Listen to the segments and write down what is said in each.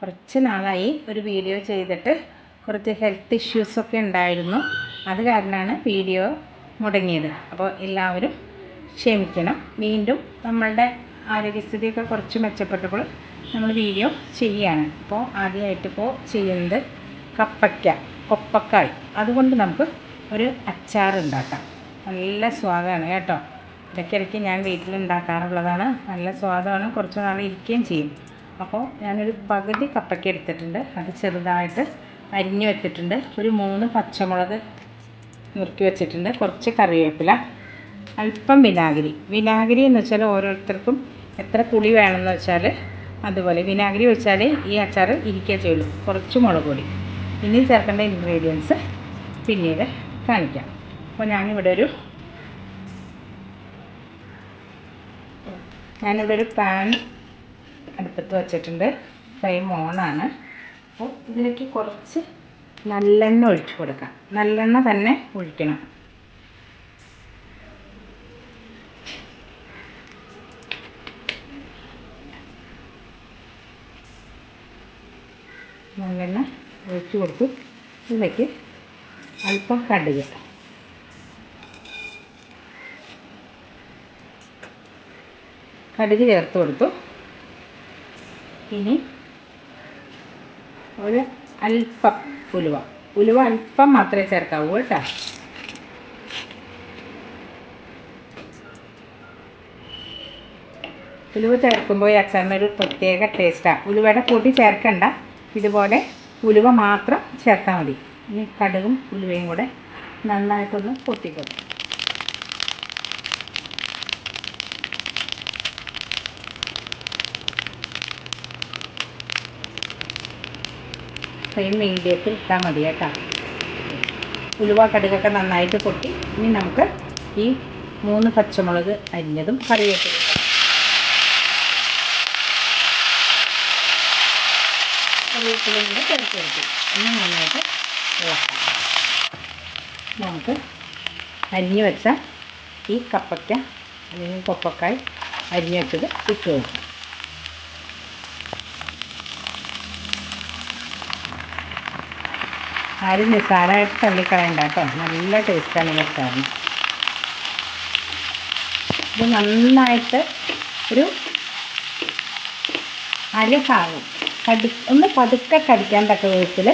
കുറച്ച് നാളായി ഒരു വീഡിയോ ചെയ്തിട്ട് കുറച്ച് ഹെൽത്ത് ഇഷ്യൂസൊക്കെ ഉണ്ടായിരുന്നു. അത് കാരണമാണ് വീഡിയോ മുടങ്ങിയത്. അപ്പോൾ എല്ലാവരും ക്ഷമിക്കണം. വീണ്ടും നമ്മളുടെ ആരോഗ്യസ്ഥിതിയൊക്കെ കുറച്ച് മെച്ചപ്പെട്ടപ്പോൾ നമ്മൾ വീഡിയോ ചെയ്യുകയാണ്. അപ്പോൾ ആദ്യമായിട്ടിപ്പോൾ ചെയ്യുന്നത് കപ്പയ്ക്ക കൊപ്പക്കായ്. അതുകൊണ്ട് നമുക്ക് ഒരു അച്ചാർ ഉണ്ടാക്കാം. നല്ല സ്വാദമാണ് കേട്ടോ. ഇടയ്ക്കിടയ്ക്ക് ഞാൻ വീട്ടിലുണ്ടാക്കാറുള്ളതാണ്. നല്ല സ്വാദമാണ് കുറച്ച് നാൾ ഇരിക്കുകയും ചെയ്യും. അപ്പോൾ ഞാനൊരു പകുതി കപ്പയ്ക്ക എടുത്തിട്ടുണ്ട്. അത് ചെറുതായിട്ട് അരിഞ്ഞു വെച്ചിട്ടുണ്ട്. ഒരു മൂന്ന് പച്ചമുളക് നുറുക്കി വെച്ചിട്ടുണ്ട്. കുറച്ച് കറിവേപ്പില അല്പം വിനാഗിരി. വിനാഗിരി എന്ന് വെച്ചാൽ ഓരോരുത്തർക്കും എത്ര പുളി വേണമെന്ന് വെച്ചാൽ അതുപോലെ. വിനാഗിരി വെച്ചാൽ ഈ അച്ചാർ ഇരിക്കുക ചെയ്യുള്ളൂ. കുറച്ച് മുളക് പൊടി. ഇനി ചേർക്കേണ്ട ഇൻഗ്രീഡിയൻസ് പിന്നീട് കാണിക്കാം. അപ്പോൾ ഞാനിവിടെ ഒരു ഞാനിവിടെ ഒരു പാൻ അടുപ്പത്ത് വച്ചിട്ടുണ്ട്. ഫ്ലെയിം ഓണാണ് അപ്പോൾ ഇതിലേക്ക് കുറച്ച് നല്ലെണ്ണ ഒഴിച്ച് കൊടുക്കാം. നല്ലെണ്ണ തന്നെ ഒഴിക്കണം. നല്ലെണ്ണ ഒഴിച്ച് കൊടുത്തു. ഇതിലേക്ക് അല്പം കടുക് കടുക് ചേർത്ത് കൊടുത്തു. ഇനി ഒരു അല്പം ഉലുവ. ഉലുവ അല്പം മാത്രമേ ചേർക്കാവൂ കേട്ടോ. ഉലുവ ചേർക്കുമ്പോൾ ഈ അച്ചാറിന് ഒരു പ്രത്യേക ടേസ്റ്റാണ് ഉലുവയുടെ പൊടി ചേർക്കണ്ട. ഇതുപോലെ ഉലുവ മാത്രം ചേർത്താൽ മതി. ഇനി കടുകും ഉലുവയും കൂടെ നന്നായിട്ടൊന്ന് പൊട്ടിക്കൊടുക്കും ഫ്ലെയിം മീഡിയത്തിൽ ഇട്ടാൽ മതി കേട്ടോ. ഉലുവ കടുകൊക്കെ നന്നായിട്ട് പൊട്ടി. ഇനി നമുക്ക് ഈ മൂന്ന് പച്ചമുളക് അരിഞ്ഞതും കറിവേപ്പില കറിവേപ്പിലയും നമുക്ക് അരിഞ്ഞു വെച്ച ഈ കപ്പയ്ക്ക അല്ലെങ്കിൽ കൊപ്പക്കായ് അരിഞ്ഞു വെച്ചത് ഇട്ട് കൊടുക്കും. ആരും നിസ്സാരമായിട്ട് തള്ളിക്കളയണ്ട കേട്ടോ. നല്ല ടേസ്റ്റാണ് ഈ അച്ചാറിന് ഇത് നന്നായിട്ട് ഒരു അരഭാഗം കടി ഒന്ന് പതുക്കെ കടിക്കാൻ തക്ക വിധത്തിൽ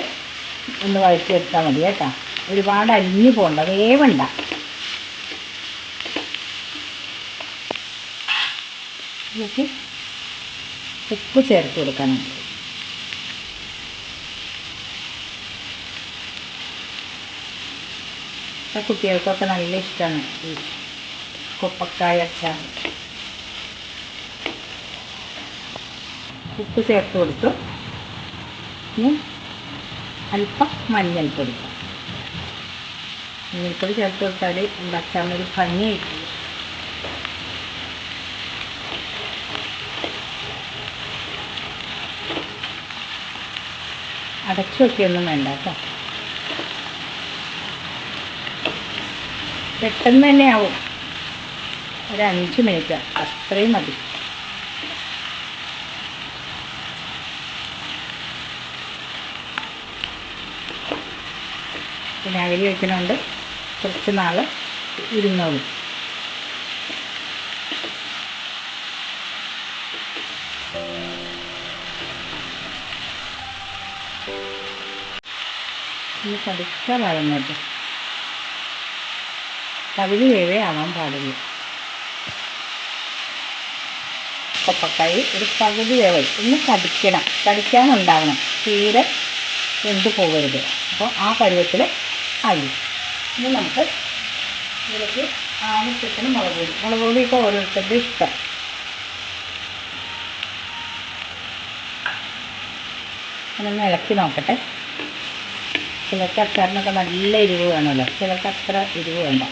ഒന്ന് വഴറ്റിയെടുത്താൽ മതി കേട്ടോ. ഒരുപാട് അലിഞ്ഞു പോകണ്ട വേവണ്ട. ഉപ്പ് ചേർത്ത് കൊടുക്കാനുണ്ട് കുട്ടികൾക്കൊക്കെ നല്ല ഇഷ്ടമാണ് ഈ കൊപ്പക്കായ അച്ചാർ. ഉപ്പ് ചേർത്ത് കൊടുത്തു. ഇനി അല്പം മഞ്ഞൾപ്പൊടി മഞ്ഞൾപ്പൊടി ചേർത്ത് കൊടുത്താൽ അച്ചാറിനൊരു ഭംഗി കിട്ടില്ല. അടച്ചു വെക്കുകയൊന്നും വേണ്ട കേട്ടോ. പെട്ടെന്ന് തന്നെ ആവും ഒരു അഞ്ച് മിനിറ്റ്. അത്രയും മതി. പിന്നെ അകലി വയ്ക്കണോണ്ട് കുറച്ച് നാൾ ഇരുന്നോളും. ഇനി പതുക്കെ വളർന്നിട്ട് പകുതി വേവേ ആവാൻ പാടുള്ളൂ കൊപ്പക്കായി ഒരു പകുതി വേവ് ഒന്ന് കടിക്കണം. കടിക്കാനുണ്ടാവണം. തീരെ വെന്ത് പോകരുത്. അപ്പോൾ ആ പരുവത്തിൽ ആയി ഇനി നമുക്ക് ഇതിലേക്ക് ആവശ്യത്തിന് മുളക് പൊടി. മുളക് പൊടി ഇപ്പോൾ ഓരോരുത്തരുടെ ഇഷ്ടം. അതൊന്ന് ഇളക്കി നോക്കട്ടെ. ചിലർക്ക് അച്ചാറിനൊക്കെ നല്ല എരിവ് വേണമല്ലോ. ചിലർക്ക് അത്ര എരിവ് വേണ്ട.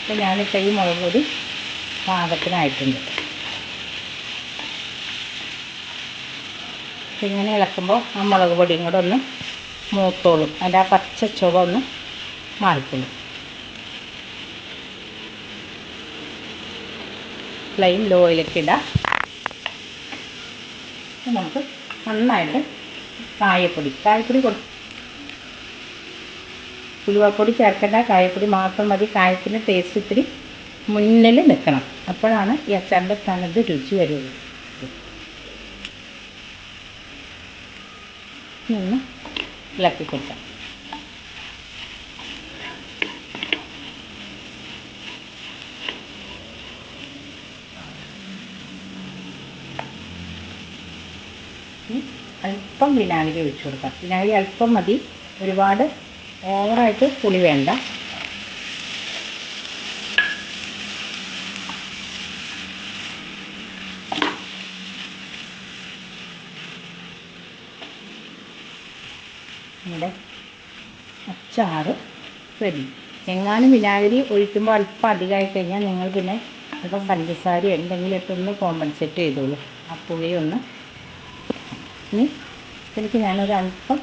അപ്പോൾ ഞാനിപ്പോൾ ഈ മുളക് പൊടി പാകത്തിനായിട്ടുണ്ട്. ഇങ്ങനെ ഇളക്കുമ്പോൾ ആ മുളക് പൊടിയും കൂടെ ഒന്ന് മൂത്തോളും. അതിന്റെ ആ പച്ച ചുവ ഒന്ന് മാറിക്കൊള്ളും ഫ്ലെയിം ലോയിലേക്ക് ഇടാം. നമുക്ക് നന്നായിട്ട് കായപ്പൊടി കായപ്പൊടി കൊടു ഉലുവപ്പൊടി ചേർക്കേണ്ട കായപ്പൊടി മാത്രം മതി. കായത്തിന്റെ ടേസ്റ്റ് ഇത്തിരി മുന്നിൽ നിൽക്കണം. അപ്പോഴാണ് ഈ അച്ചാറിന്റെ തനത് രുചി വരുള്ളൂ നിന്ന് ഇളക്കി കൊടുക്കാം. അല്പം വിനാഗിരി ഒഴിച്ചു കൊടുക്കാം. വിനാഗിരി അല്പം മതി. ഒരുപാട് ഓവറായിട്ട് പുളി വേണ്ട. നമ്മുടെ അച്ചാറ് റെഡി. എങ്ങാനും വിനാഗിരി ഒഴിക്കുമ്പോൾ അല്പം അധികമായി കഴിഞ്ഞാൽ നിങ്ങൾ പിന്നെ അല്പം പഞ്ചസാര എന്തെങ്കിലുമൊക്കെ ഒന്ന് കോമ്പൻസേറ്റ് ചെയ്തോളൂ. ആ പുളിയൊന്ന് ഇനി എനിക്ക് ഞാനൊരു അല്പം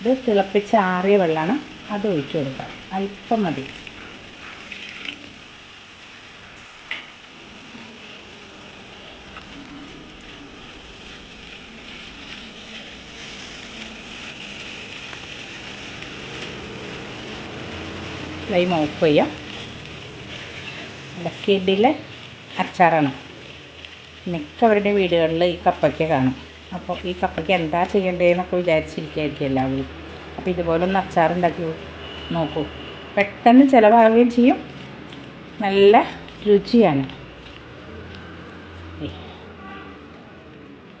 ഇത് തിളപ്പിച്ച ആറിയ വെള്ളമാണ് അത് ഒഴിച്ചു കൊടുക്കാം. അല്പം മതി. ഫ്ലെയിം ഓഫ് ചെയ്യാം. ഇടക്കിടിയിൽ അച്ചാറാണ്. മിക്കവരുടെ വീടുകളിൽ ഈ കപ്പയ്ക്ക കാണും. അപ്പോൾ ഈ കപ്പയ്ക്ക് എന്താ ചെയ്യേണ്ടതെന്നൊക്കെ വിചാരിച്ചിരിക്കുകയായിരിക്കും എല്ലാവരും. അപ്പോൾ ഇതുപോലൊന്ന് അച്ചാറുണ്ടാക്കി നോക്കൂ. പെട്ടെന്ന് ചിലവാകുകയും ചെയ്യും. നല്ല രുചിയാണ്.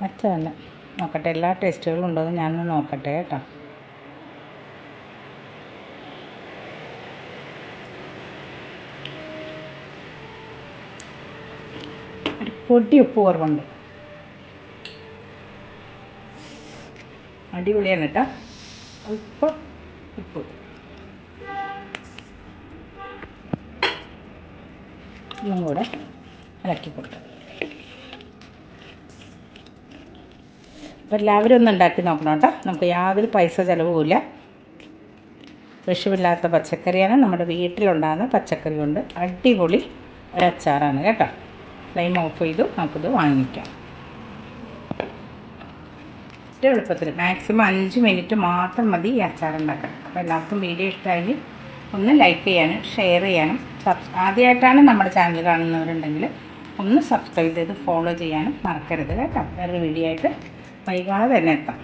മറ്റല്ല നോക്കട്ടെ എല്ലാ ടേസ്റ്റുകളും ഉണ്ടോ എന്ന് ഞാനൊന്ന് നോക്കട്ടെ കേട്ടോ. ഒരു പൊടി ഉപ്പ് കുറവുണ്ട്. അടിപൊളിയാണ് കേട്ടോ. അല്പം ഉപ്പ്. ഇതും കൂടെ ഇളക്കി കൊടുക്കാം. അപ്പോൾ എല്ലാവരും ഒന്ന് ഉണ്ടാക്കി നോക്കണം കേട്ടോ. നമുക്ക് യാതൊരു പൈസ ചിലവുമില്ല വിഷമില്ലാത്ത പച്ചക്കറിയാണ്. നമ്മുടെ വീട്ടിലുണ്ടാകുന്ന പച്ചക്കറി കൊണ്ട് അടിപൊളി ഒരു അച്ചാറാണ് കേട്ടോ. ഫ്ലെയിം ഓഫ് ചെയ്തു നമുക്കിത് വാങ്ങിക്കാം. ഏറ്റവും എളുപ്പത്തിൽ. മാക്സിമം അഞ്ച് മിനിറ്റ് മാത്രം മതി ഈ അച്ചാർ ഉണ്ടാക്കാൻ. അപ്പോൾ എല്ലാവർക്കും വീഡിയോ ഇഷ്ടമായി ഒന്ന് ലൈക്ക് ചെയ്യാനും ഷെയർ ചെയ്യാനും സബ് ആദ്യമായിട്ടാണ് നമ്മുടെ ചാനൽ കാണുന്നവരുണ്ടെങ്കിൽ ഒന്ന് സബ്സ്ക്രൈബ് ചെയ്ത് ഫോളോ ചെയ്യാനും മറക്കരുത് കേട്ടോ. വേറൊരു വീഡിയോ ആയിട്ട് വൈകാതെ തന്നെ എത്താം.